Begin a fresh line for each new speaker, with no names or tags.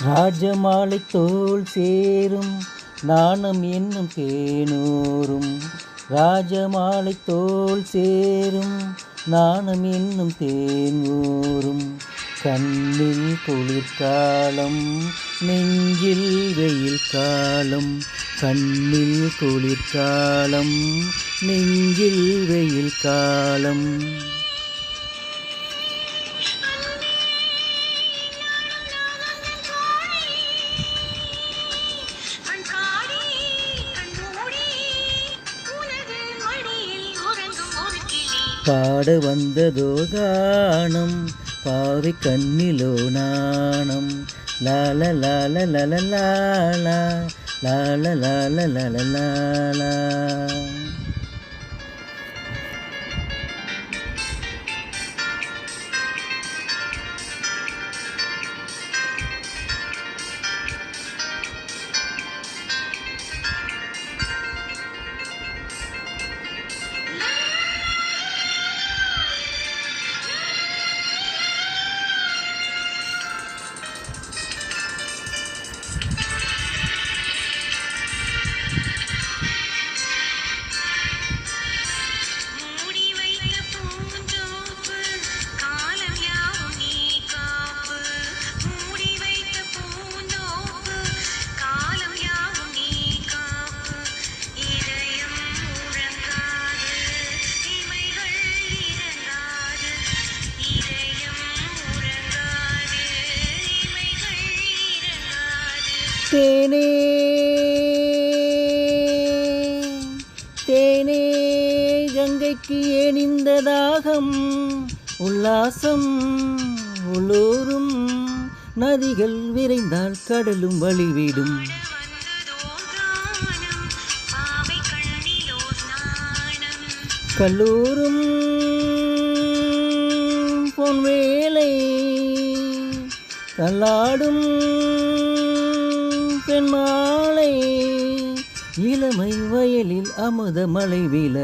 ராஜமாலை தோல் சேரும் நாணம் என்னும் தேனூரும் ராஜமாலை தோல் சேரும் நாணம் என்னும் தேனூரும் கண்ணில் குளிர்காலம் நெஞ்சில் வெயில் காலம். கண்ணில் குளிர்காலம் நெஞ்சில் வெயில் காலம். பாட வந்ததோ கானம் பாவி கண்ணிலோ நாணம் லால லால லல லாலா லால லால லல லாலா தேனே. தேனே கங்கைக்கு ஏனிந்த தாகம் உல்லாசம் உள்ளோரும் நதிகள் விரைந்தால் கடலும் வழிவிடும். கல்லூரும் பொன் வேலை தள்ளாடும் இளமை வயலில் அமுத மலை வீழ